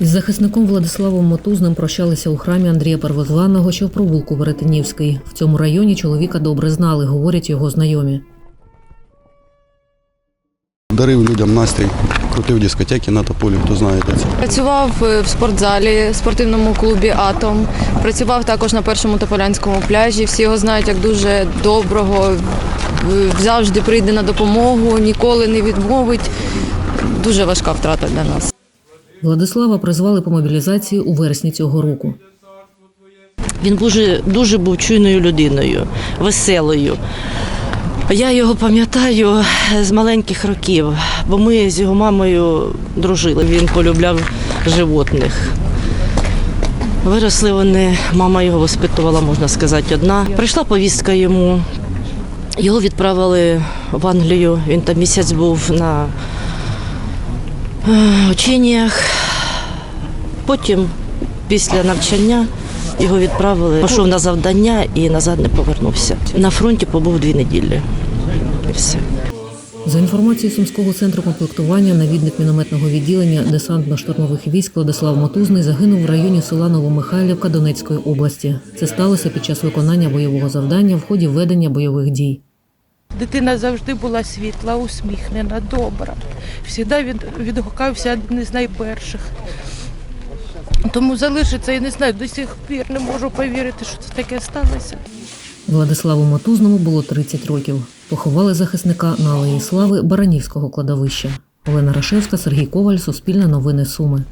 Із захисником Владиславом Мотузним прощалися у храмі Андрія Первозваного, що в провулку Веретенівський. В цьому районі чоловіка добре знали, говорять його знайомі. Дарив людям настрій, крутив дискотеки на тополі, хто знає де це. Працював е, в спортзалі, в спортивному клубі Атом. Працював також на першому тополянському пляжі. Всі його знають як дуже доброго, е, завжди прийде на допомогу, ніколи не відмовить. Дуже важка втрата для нас. Владислава призвали по мобілізації у вересні цього року. Він дуже, дуже був чуйною людиною, веселою. Я його пам'ятаю з маленьких років, бо ми з його мамою дружили. Він полюбляв животних. Виросли вони, мама його воспитувала, можна сказати, одна. Прийшла повістка йому. Його відправили в Англію. Він там місяць був на е, ученнях. Потім, після навчання, його відправили. Пішов на завдання і назад не повернувся. На фронті побув дві неділі. І все. За інформацією Сумського центру комплектування, навідник мінометного відділення десантно-штурмових військ Владислав Мотузний загинув в районі села Новомихайлівка Донецької області. Це сталося під час виконання бойового завдання в ході ведення бойових дій. Дитина завжди була світла, усміхнена, добра. Всіда від, відгукався один із найперших. Тому залишиться, я не знаю, до сих пір не можу повірити, що це таке сталося. Владиславу Мотузному було 30 років. Поховали захисника на Алеї Слави Баранівського кладовища. Олена Рашевська, Сергій Коваль, Суспільне новини Суми.